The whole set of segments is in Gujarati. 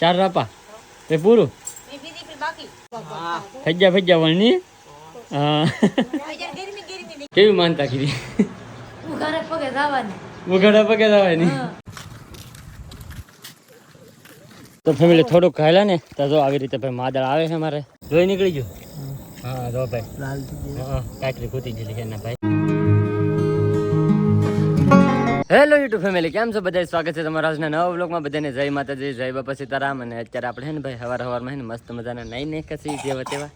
ચાર રાપા. તે પૂરું? ફજ્જા ફજ્જા વળની કેવી માનતા કીધી? ઉઘાડા પગે જવાની. તો ફેમિલી થોડુંક ખાયલા ને? તો જો આવી રીતે ભાઈ માદળ આવે છે મારે. જોઈ નીકળી ગયો? હા જો ભાઈ. હા કાટરી કૂતી ગયેલી છે એના ભાઈ. હેલો યુટ્યુબ ફેમિલી કેમ છો? બધા સ્વાગત છે તમારા આજના નવા બ્લોગમાં બધાને જય માતાજી, જય બાપા સીતારામ. અને અત્યારે આપણે હે ને ભાઈ હવાર હવારમાં ને મસ્ત મજાના નહીં નહીં કસી જેવા તેવા.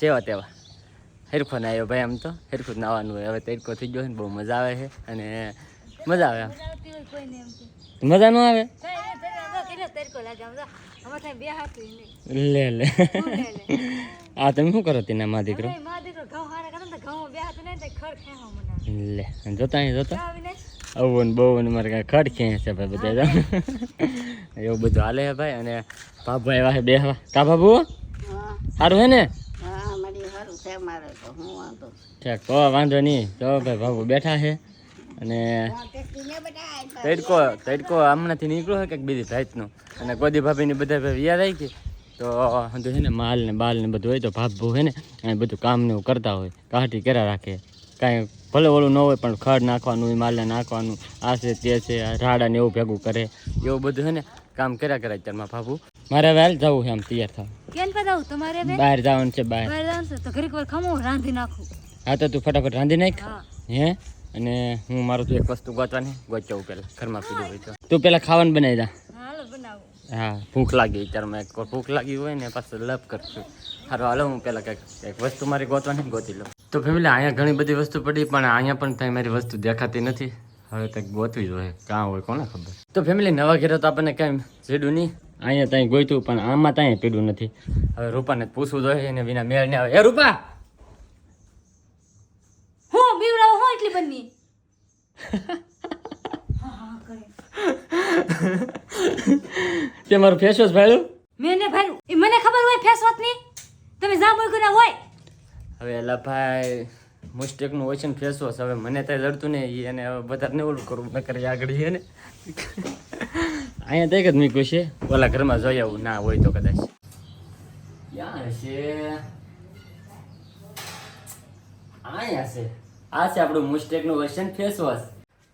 જેવા તેવા. હિરખો ના આવ્યો ભાઈ આમ તો. હિરખો જ નાવાનું હોય. હવે તડકો થઈ ગયો ને બહુ મજા આવે છે. અને મજા આવે મજા ન આવે? લે લે. આ તમે શું કરો તેના મા દીકરો? લે જોતા અહીં જોતા? આવું ને બહુ ને મારે કાંઈ ખડ ખેંચે છે ભાઈ બધા. એવું બધું હાલે છે ભાઈ અને બાબુ આવ્યા છે બે હવા કા બાબુ સારું હે ને? ઠીક તો વાંધો નહીં. તો ભાઈ બાબુ બેઠા છે અને તડકો તડકો હમણાંથી નીકળ્યો છે કંઈક બીજી જાતનો. અને ગોદી ભાભીની બધા ભાઈ યાદ આવી ગઈ તો છે ને માલ ને બાલ ને બધું હોય તો ભાભુ હે ને બધું કામ ને એવું કરતા હોય. કાઢી કર્યા રાખે. કાંઈ ભલે ઓલું ન હોય પણ ખડ નાખવાનું માલને નાખવાનું આ છે તે છે રાડા ને એવું ભેગું કરે એવું બધું છે ને કામ કર્યા કરે અત્યારમાં ભાભુ. મારે હવે હાલ જવું છે આમ તૈયાર થવા. કેમ પધાવું તમારે બહાર જવાનું છે બહાર. બહાર જવાનું છે તો ઘડીક વાર ખમો રાંધી નાખું. હા તો તું ફટાફટ રાંધી નાખ હે. અને હું મારું તો એક વસ્તુ ગોતવાની ગોચવું પહેલાં ઘરમાં પીધું હોય તો. તું પહેલાં ખાવાનું બનાવી દા. હા ભૂખ લાગી અત્યારમાં એક ભૂખ લાગી હોય ને પાછું લપ કરશું. સારું હાલો હું પહેલાં કંઈક એક વસ્તુ મારી ગોતવાની ગોતી લઉં. તો ફેમિલી અહીંયા ઘણી બધી વસ્તુ પડી પણ અહીંયા પણ ત્યાં મારી વસ્તુ દેખાતી નથી. હવે કંઈક ગોતવી જોઈએ કાં હોય કોને ખબર. તો ફેમિલી નવા ઘેરે તો આપણને કાંઈ જેડું નહીં. અહીંયા ત્યાં ગોઈતું પણ આમાં ત્યાં પીડું નથી. હવે રૂપાને પૂછવું જોઈએ એને વિના મેળ ને આવે. એ રૂપા! હું બીવડાવ હું એટલી બની તે મારું ફેસ વોશ ભાડ્યું મેં ભાઈ મને ખબર હોય ફેસ વોશની? કર્યા હોય. હવે એલા ભાઈ મિસ્ટેકનું છે ફેસ વોશ હવે મને તો લડતું નહીં એને હવે વધારે ને ઓલું કરવું ન કરી આગળ છે ને અહીંયા તક જ મૂક્યું છે. ઓલા ઘરમાં જોઈ આવું ના હોય તો કદાચ. ક્યાં હશે? અહીંયા છે. આ છે આપણું મિસ્ટેકનું વર્ઝન ફેસ વોશ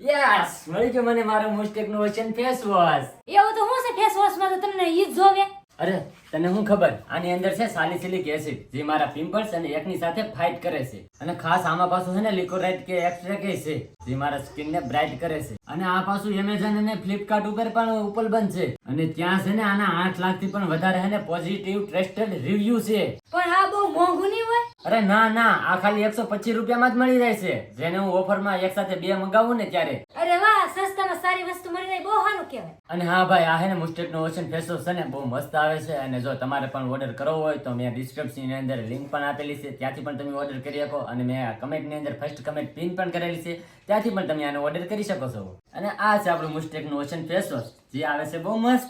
યસ મળી ગયું મને મારું મિસ્ટેકનું વર્ઝન ફેસ વોશ એવું તો હું છે ફેસ વોશમાં તો તમને ઈ જોવે? અરે તને શું ખબર? આની અંદર છે સાલિસિલિક એસિડ જે મારા પિમ્પલ્સ અને એકની સાથે ફાઇટ કરે છે. અને ખાસ આમાં પાછું છે ને લિકોરાઇટ કે એક્સ્ટ્રા કે છે જે મારા સ્કિન ને બ્રાઇટ કરે છે. અને આ પાછું એમેઝોન અને ફ્લિપકાર્ટ ઉપર પણ ઉપલબ્ધ છે. અને ત્યાં છે ને આના આઠ લાખથી પણ વધારે છે ને પોઝિટિવ ટ્રસ્ટેડ રિવ્યુ છે. પણ આ બહુ મોંઘું નહીં હોય? અરે ના ના આ ખાલી એકસો પચીસ રૂપિયામાં જ મળી જાય છે. જેને હું ઓફરમાં એક સાથે બે મંગાવું ને ત્યારે. અરે વાહ સસ્તામાં સારી વસ્તુ મળી જાય બહુ સારું કહેવાય. અને હા ભાઈ આ હે ને મુસ્ટેકનો ઓશન ફેસ વોશ છે ને બહુ મસ્ત આવે છે અને જો તમારે પણ ઓર્ડર કરવો હોય તો મેં ડિસ્ક્રિપ્શનની અંદર લિંક પણ આપેલી છે. ત્યાંથી પણ તમે ઓર્ડર કરી શકો અને મેં કમેન્ટની અંદર ફર્સ્ટ કમેન્ટ પિન પણ કરેલી છે. ત્યાંથી પણ તમે આનો ઓર્ડર કરી શકો છો. અને આ છે આપણું મુસ્ટેકનું ઓશન ફેસ વોશ જે આવે છે બહુ મસ્ત.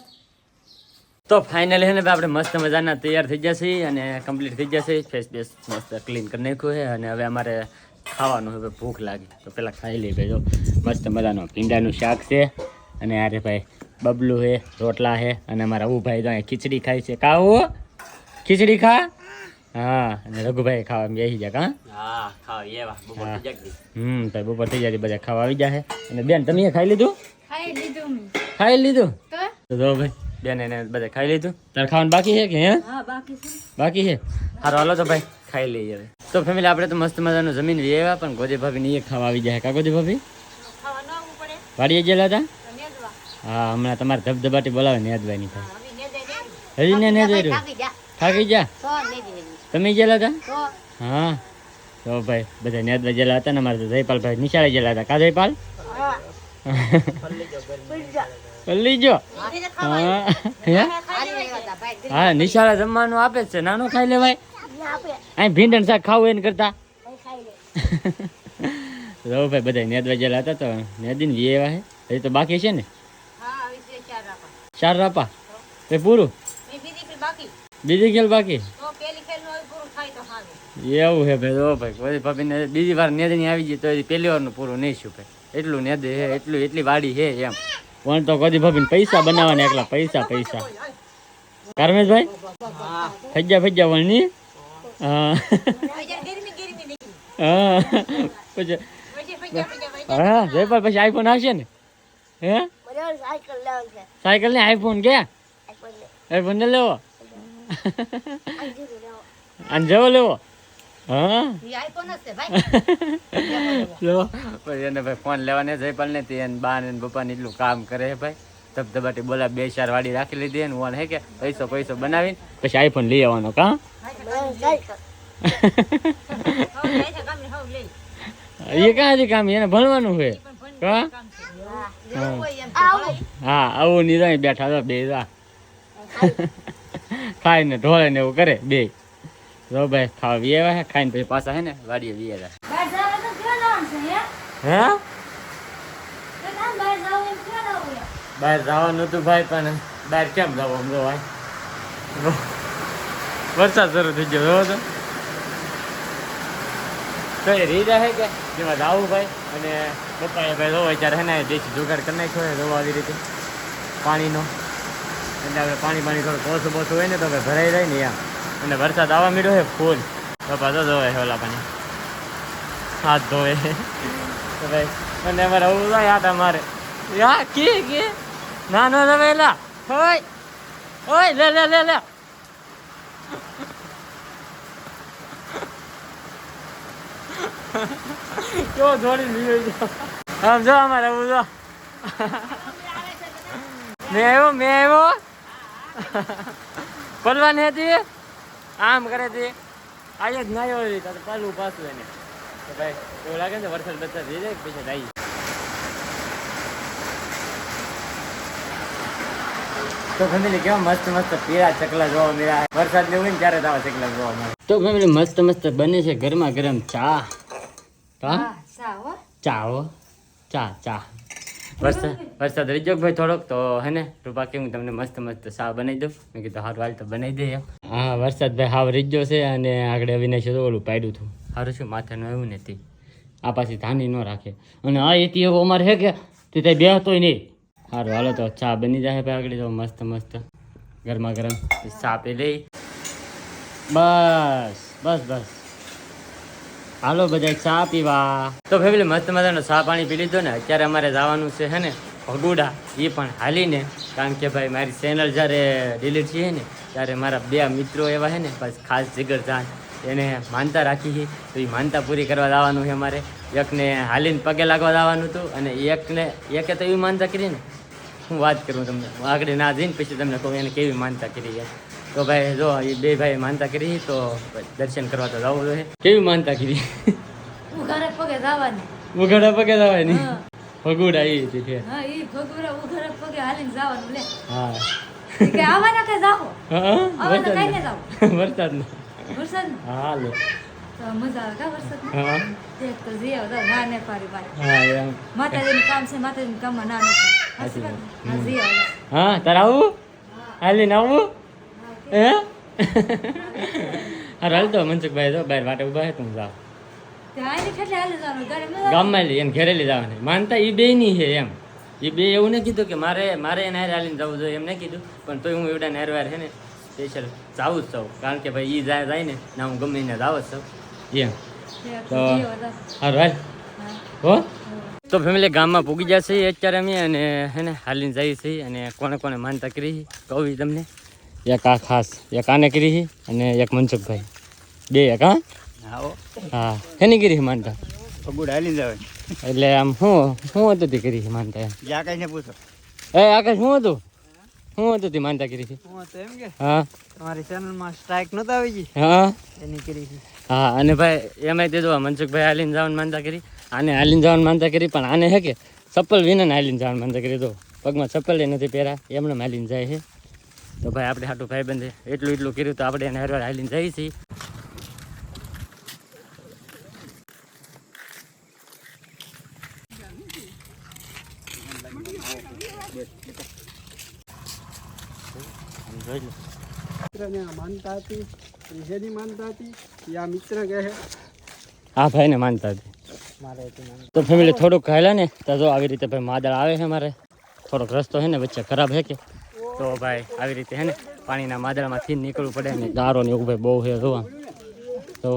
તો ફાઇનલી હે ને આપણે મસ્ત મજાના તૈયાર થઈ જશે અને કમ્પ્લીટ થઈ જશે ફેસ બેસ મસ્ત ક્લીન કરી નાખ્યું છે અને હવે અમારે ખાવાનું હવે ભૂખ લાગી. તો પેલા ખાઈ લઈએ ભાઈ મસ્ત મજાનું ભીંડાનું શાક છે. અને આરે ભાઈ બબલું છે રોટલા છે અને અમારા ઉભાઈ ભાઈ તો અહીંયા ખીચડી ખાય છે. કાવો ખીચડી ખા? હા અને રઘુભાઈ ખાવા બેસી જા કા હા? હા. જાય હમ ભાઈ બપોર થઈ જાય બધા ખાવા આવી જાય અને બેન તમે ખાઈ લીધું? ખાઈ લીધું ખાઈ લીધું? તો? તો જો ભાઈ બેન એને બધા ખાઈ લીધું. તારે ખાવાનું બાકી છે કે હે? હા બાકી છે. સારો હાલો તો ભાઈ ખાઈ લઈએ હવે. તો ફેમિલી આપણે તો મસ્ત મજાનું જમીન લઈ આવ્યા પણ ગોદી ભાભી ને એ ખાવા આવી જાય કા ગોદી ભાભી વાડીએ ગયેલા હતા? તો હા હમણાં તમારે ધબધબાટી બોલાવે નેદવાની થાય. હવે હજી ને નેદ થાકી જા. તમે ગયેલા હતા? હા. તો ભાઈ બધા નેદભાઈ ગયેલા હતા ને અમારે તો જયપાલ ભાઈ નિશાળે ગયેલા હતા. કા જયપાલ? પલ્લી જો. હા. હે? હા નિશાળે જમવાનું આપે જ છે. નાનું ખાઈ લેવાય? અહીં ભીંડણ શાક ખાવું એને કરતા? રહો ભાઈ બધા નેદવા હતા તો નેદીને વી એવા હજી તો બાકી છે ને? હા ચાર રાપા? તે પૂરું? બીજી ખેલ બાકી? એવું છે ભાઈ જો ભાઈ કોઈ ભાભીને બીજી વાર નેદની આવી ગઈ તો હજી પહેલી વારનું પૂરું નહીં શું ભાઈ? એટલું નેદે છે એટલું એટલી વાડી છે એમ. પણ તો કદી ભાભીને પૈસા બનાવવાના એકલા પૈસા પૈસા. કારમેશભાઈ ફજ્જા ફજ્જા વણની હા. હા. પછી હા જયપાલ પછી આઈફોન આવશે ને? હે? સાયકલ ને આઈફોન કે? આઈફોન ને. લેવો? અને જવો લેવો? હા? લેવો. પછી એને ભાઈ ફોન લેવાને જયપાલ ને તે બા ને પપ્પા ને એટલું કામ કરે ભાઈ. ધબધબાટી બોલા બે ચાર વાડી રાખી લીધી ને હું હે કે પૈસો પૈસો બનાવીને. પછી આઈફોન લઈ આવવાનો કા? એ કાંથી કામ એને ભણવાનું છે? કા? હા આવું નિરાય બેઠા તો બે જા ખાઈને ઢોળે ને એવું કરે બે જો ભાઈ ખાવા વી આવ્યા છે ખાઈને પછી પાછા હે ને વાડીએ વી આવ્યા બહાર જવાનું તો ક્યાં જવાનું છે હે હે તો કામ બહાર જવું એમ ક્યાં જવું એમ? બહાર જવાનું હતું ભાઈ પણ બહાર કેમ જવું આમ જો ભાઈ વરસાદ શરૂ થઈ ગયો જોવો તો તો એ રીજા છે કે જેમાં જાવું ભાઈ અને પપ્પાએ ભાઈ જોવો અત્યારે હે ને દેશી જુગાડ કરી નાખ્યો હોય જોવો આવી રીતે. પાણીનો. એટલે હવે પાણી પાણી થોડું ઓછું બોછું હોય ને તો ભાઈ ભરાઈ જાય ને એમ અને વરસાદ આવવા માંડ્યો છે ફૂલ. પપ્પા તો જોવે ઓલા પાણી. હાથ ધોવે. તો ભાઈ અને અમારે આવું થાય આટા મારે. યા, કે કે? ના ના ના વેલા હોય ઓય, લે લે લે લે. કેવો દોડી આમ જો અમારે આવું જો. મેં આવ્યો મેં આવ્યો. પડવાની હતી? આમ કરે હતી આજે જ ના આવ્યો પાલું પાછું એને. તો ભાઈ એવું લાગે ને વરસાદ બરસાદ થઈ જાય પછી આવી તો ફેમિલી કેવા મસ્ત મસ્ત પીળા ચકલા જોવા મળ્યા. વરસાદ લેવું ને ત્યારે તાવા આવા ચકલા જોવા મળે. તો ફેમિલી મસ્ત મસ્ત બને છે ગરમા ગરમ ચા. હા સા ચા હો ચા ચા વરસાદ વરસાદ રહી ગયો ભાઈ થોડોક તો હે ને રૂપા કેવું તમને મસ્ત મસ્ત સા બનાવી દઉં મેં કીધું હારું હાલ તો બનાવી દે હા વરસાદ ભાઈ હાવ રહી છે અને આગળ અવિનાશે તો ઓલું પાડ્યું હતું સારું શું માથાનું એવું નથી તે આ પાછી ધાની ન રાખે અને આ એથી એવો અમારે હે કે તે ત્યાં બેહતોય નહીં સારું હાલો તો ચા બની જાય ભાઈ આગળ તો મસ્ત મસ્ત ગરમા ગરમ ચા પી લઈ બસ બસ બસ હાલો બધા ચા પીવા. તો ફેમિલી, મસ્ત મજાનો ચા પાણી પી લીધો ને, અત્યારે અમારે જવાનું છે હે ને, ભગુડા. એ પણ હાલીને, કારણ કે ભાઈ મારી ચેનલ જ્યારે ડિલીટ છે ને, ત્યારે મારા બે મિત્રો એવા છે ને, બસ ખાસ જીગર જાન, એને માનતા રાખી છે તો એ માનતા પૂરી કરવા જવાનું છે અમારે. એકને હાલીને પગે લાગવા જવાનું હતું અને એકને, એકે તો એવી માનતા કરી ને. હું વાત કરું તમને આગળ ના જઈને પછી તમને કહું એને કેવી માનતા કરી છે. તો ભાઈ જો એ બે ભાઈ માનતા કરી તો દર્શન કરવા તો જવું જોઈએ. કેવી માનતા કરી? ઉઘાડા પગે જવાની. ઉઘાડા પગે હા. ભગુડા એ હતી હા ઈ ફગુડા ઉઘાડા પગે હાલીને જવાનું લે. હા. કે કે જાઓ હા, આવવાના કઈ ને જાવ વરસાદમાં વરસાદ હા હાલો. મજા આવે કા વરસાદ હા દેખ તો જઈ આવો ના ને પાડી પાડી હા એમ. માતાજીનું કામ છે માતાજીનું કામમાં ના ન પાડે. હાચી વાત? ને? હા તારા આવો. હા તારે આવું? હાલીને આવું? હે? હાલ તો મનસુખભાઈ તો બહાર વાટે ઊભા હે તું જાવ ગામમાં લઈ એને ઘેરે લઈ જવાની. માનતા એ બે ની છે એમ. એ બે એવું નહીં કીધું કે મારે મારે એને હારે હાલીને જવું જોઈએ એમ નહીં કીધું. પણ તોય હું એવડા નેરવાર છે ને સ્પેશિયલ જાવું જ છું. કારણ કે ભાઈ એ જાય જાય ને ના હું ગમે એને જાવ જ છું. એમ. તો હારું હાલ. હો. તો ફેમિલી ગામમાં પૂગી જશે અત્યારે અમે અને હે ને હાલીને જઈએ છીએ અને કોને કોને માનતા કરી કહું તમને. એક આ ખાસ એક આને કરી છે અને એક મનસુખભાઈ. બે એક હા? હા. એની કરી છે માનતા? એટલે આમ શું શું હતું તે કરી છે માનતા એમ? જ્યાં કઈ ને પૂછો. એ આકાશ શું હતું? શું હતું તે માનતા કરી છે હું એમ કે? હા. તમારી ચેનલમાં સ્ટ્રાઇક નતા આવી ગઈ હા. એની કરી હા. અને ભાઈ એમાંય તે જો મનસુખભાઈ હાલીને જવાનું માનતા કરી. આને હાલીને જવાનું માનતા કરી પણ આને હે કે ચપ્પલ વિના હાલીને જવાનું માનતા કરી. દો પગમાં ચપ્પલ નથી પહેરા એમને હાલીને જાય છે તો ભાઈ આપણે હાટું ભાઈ બંધ એટલું એટલું કર્યું તો આપણે એને હરવાર હાલીને જઈએ છીએ. મિત્રને માનતા હતી શેની માનતા હતી આ મિત્ર કહે આ ભાઈને માનતા હતી. તો ફેમિલી થોડુંક ખાયેલા ને તો જો આવી રીતે ભાઈ માદળ આવે છે મારે. થોડોક રસ્તો છે ને વચ્ચે ખરાબ છે કે? તો ભાઈ આવી રીતે છે ને પાણીના માદળમાંથી નીકળવું પડે ને ગારો ને એવું ભાઈ બહુ છે જોવા તો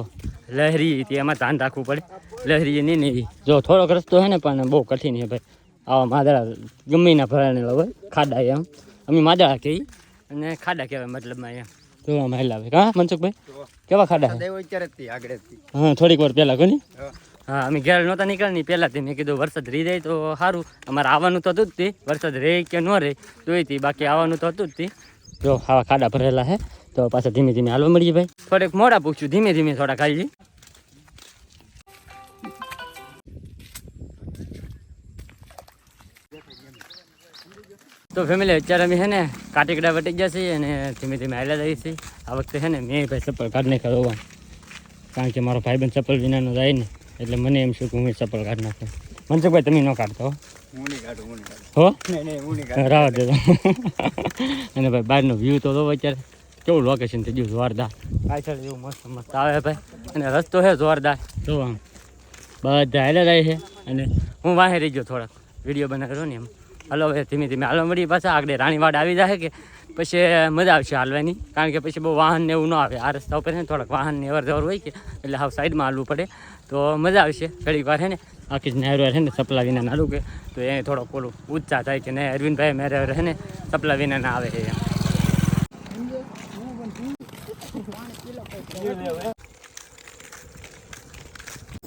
લહેરી હતી એમાં ધ્યાન રાખવું પડે. લહેરી નહીં નહીં જો થોડોક રસ્તો છે ને પણ બહુ કઠિન છે ભાઈ. આવા માદળા ગમીના ના ભરાણેલા હોય ખાડા એમ. અમે માદળા કહીએ. અને ખાડા કહેવાય મતલબમાં એમ. જોવા મહેલા ભાઈ હા મનસુખભાઈ કેવા ખાડા હા થોડીક વાર પહેલાં કોની હા, અમે ઘેર નહોતા નીકળની પહેલાંથી મેં કીધું વરસાદ રહી જાય તો સારું અમારે આવવાનું તો હતું જ તે. વરસાદ રહે કે ન રહે, તોય બાકી આવવાનું તો હતું જ તે. જો, આવા ખાડા ભરેલા હે, તો પાછા ધીમે ધીમે હાલવા મળીએ ભાઈ. થોડેક મોડા પૂછ્યું ધીમે ધીમે થોડા ખાઈ તો ફેમિલી અત્યારે અમે છે ને કાટીકડા વટી ગયા છીએ અને ધીમે ધીમે હાલ્યા જઈએ છીએ. આ વખતે છે ને મેં ભાઈ ચપ્પલ કાઢ નહીં કરવા કારણ કે મારો ભાઈબંધ ચપ્પલ વિનાનો જાય ને એટલે મને એમ શું કે હું ચપ્પલ કાઢ નાખું. મનસુખભાઈ તમે ન કાઢતો હો? હો? દેતો અને ભાઈ બહારનો વ્યૂ તો જોવો અત્યારે. કેવું લોકેશન થઈ ગયું જોરદાર. પાછળ જેવું મસ્ત મસ્ત આવે ભાઈ. અને રસ્તો છે જોરદાર. જો આમ. બધા હાલ્યા જાય છે. અને હું વાહે રહી ગયો થોડાક. વીડિયો બનાવ્યો ને એમ. હાલો હવે ધીમે ધીમે હાલો મળી પાછા. આગળ રાણીવાડ આવી જાય કે પછી મજા આવશે હાલવાની. કારણ કે પછી બહુ વાહન ને એવું ન આવે. આ રસ્તા ઉપર ને થોડાક વાહન ને અવર જવર હોય કે એટલે હાવ સાઈડમાં હાલવું પડે. તો મજા આવશે. ઘડીક વાર છે ને આખી જ નહેર છે ને સપલા વિના ના કે. તો એ થોડોક ઓલું ઉત્સાહ થાય કે નહીં અરવિંદભાઈ મેરે છે ને સપલા વિના ના આવે છે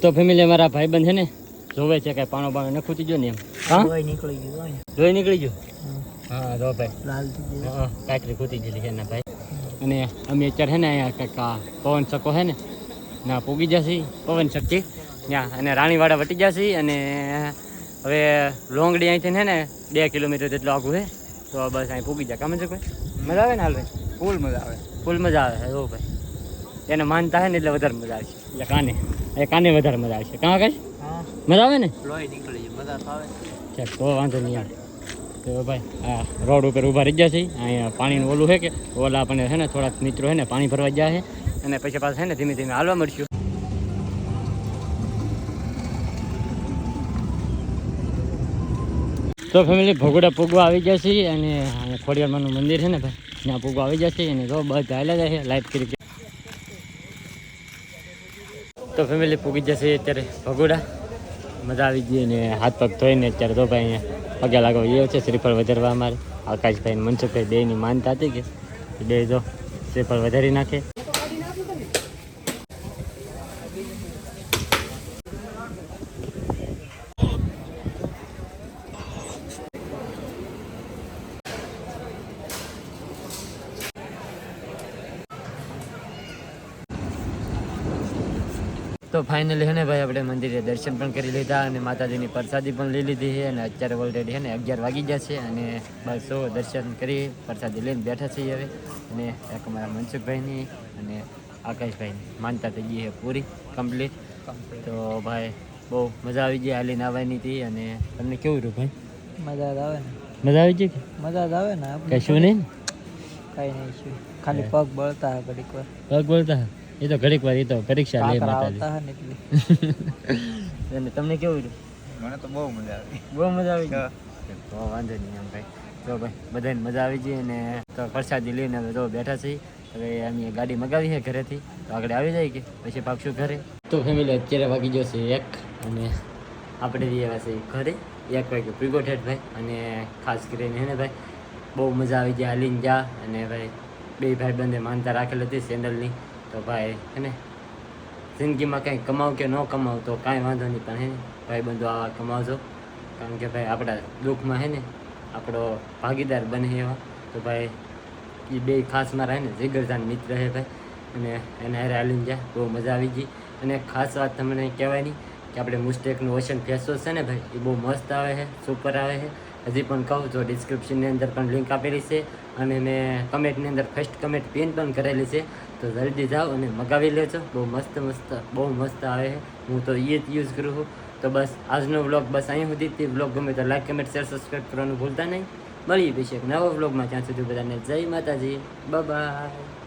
તો ફેમિલી અમારા ભાઈબંધ છે ને જોવે છે કે પાણો બાણો ને ખૂચી ગયો ને એમ. હા? લોહી નીકળી ગયું જોઈ નીકળી ગયું? હા જો ભાઈ. લાલ થઈ ગયો. હા કાકરી ખૂટી ગયેલી છે એના ભાઈ. અને અમે અત્યારે છે ને અહીંયા કાંઈક પવન ચકો છે ને ના પૂગી જશે. પવન શક્તિ. ત્યાં અને રાણીવાડા વટી જશે અને હવે લોંગડી અહીંથી છે ને બે કિલોમીટર જેટલું આગું છે તો બસ અહીં પૂગી જાય. કામ છે કોઈ? મજા આવે ને હાલ ભાઈ? ફૂલ મજા આવે. ફૂલ મજા આવે. હો ભાઈ. એને માનતા હે ને એટલે વધારે મજા આવશે એટલે કાને? એ કાને વધારે મજા આવશે કાં કઈ મજા આવે ને? લોહી નીકળી મજા તો આવે. ચાલ તો વાંધો નહીં આવે તો ભાઈ આ રોડ ઉપર ઊભા રહી ગયા છે અહીંયા પાણીનું ઓલું છે કે? ઓલા આપણને છે ને થોડાક મિત્રો છે ને પાણી ભરવા ગયા છે અને પછી પાછા છે ને ધીમે ધીમે હાલવા મળશું. તો ફેમિલી ભગોડા પૂગવા આવી ગયા છે અને ખોડિયારમાંનું મંદિર છે ને ભાઈ, ત્યાં પૂગવા આવી જશે અને જો બધા હાલ્યા જાય છે લાઈટ કરી તો ફેમિલી પૂગી જશે અત્યારે ભગોડા. મજા આવી ગઈ અને હાથ પગ ધોઈને અત્યારે તો ભાઈ અહીંયા પગે લાગો એ છે, શ્રીફળ વધારવા અમારે. આકાશભાઈ મનસુખભાઈ બેની માનતા હતી કે બે જો શ્રીફળ વધારી નાખે. તો ફાઇનલી છે ને ભાઈ આપણે મંદિરે દર્શન પણ કરી લીધા અને માતાજીની પ્રસાદી પણ લઈ લીધી છે અને અત્યારે ઓલરેડી છે ને અગિયાર વાગી ગયા છે અને બસ જો દર્શન કરી પ્રસાદી લઈને બેઠા છીએ હવે. અને એક અમારા મનસુખભાઈની અને આકાશભાઈની માનતા થઈ ગઈ છે પૂરી કમ્પ્લીટ તો ભાઈ બહુ મજા આવી ગઈ હાલીને આવવાની હતી અને તમને કેવું રહ્યું ભાઈ? મજા જ આવે ને. મજા આવી ગઈ મજા જ આવે ને આપણે કશું નહીં? કાંઈ નહીં શું. ખાલી પગ બળતા ઘડીક વાર. પગ બોલતા એ તો ઘડીક વાર એ તો પરીક્ષા લે માતાજી. અને તમને કેવું રહ્યું? મને તો બહુ મજા આવી. બહુ મજા આવી તો વાંધો નહીં એમ ભાઈ. તો ભાઈ બધાને મજા આવી ગઈ અને તો પ્રસાદી લઈને હવે તો બેઠા છીએ. હવે અમે ગાડી મગાવી છે ઘરેથી. તો આગળ આવી જાય કે? પછી પાકશું ઘરે. તો ફેમિલી અત્યારે વાગી જશે એક અને આપણે જઈએ છે ઘરે. એક વાગે પીગો ભાઈ અને ખાસ કરીને હે ને ભાઈ બહુ મજા આવી ગયા હાલીને જા અને ભાઈ બે ભાઈ બંને માનતા રાખેલ હતી સેન્ડલની. તો ભાઈ, હે ને? જિંદગીમાં કંઈ કમાવ કે ન કમાવ તો કાંઈ વાંધો નહીં, પણ હે ભાઈ બંધુ આવા કમાવજો. કારણ કે ભાઈ, આપણા દુઃખમાં હે ને, આપણો ભાગીદાર બને એવા. તો ભાઈ એ બે ખાસ મારા, હે ને જીગરજાન મિત્ર હે ભાઈ. અને એને હારે હાલીને જાય બહુ મજા આવી ગઈ. અને ખાસ વાત તમને કહેવાય નહીં કે આપણે મુસ્ટેકનું ઓશન ફેસો છે ને ભાઈ એ બહુ મસ્ત આવે છે સુપર આવે છે હજી પણ કહું તો ડિસ્ક્રિપ્શનની અંદર પણ લિંક આપેલી છે અને મેં કમેન્ટની અંદર ફર્સ્ટ કમેન્ટ પિન પણ કરેલી છે. તો જલ્દી જાઓ અને મગાવી લેજો. બહુ મસ્ત મસ્ત, બહુ મસ્ત આવે છે. હું તો એ જ યુઝ કરું છું. તો બસ આજનો વ્લોગ બસ અહીં સુધી. તે વ્લોગ ગમે તો લાઈક કમેન્ટ શેર સબસ્ક્રાઈબ કરવાનું ભૂલતા નહીં. મળીએ પછી એક નવા વ્લોગમાં ત્યાં સુધી બધાને જય માતાજી. બાય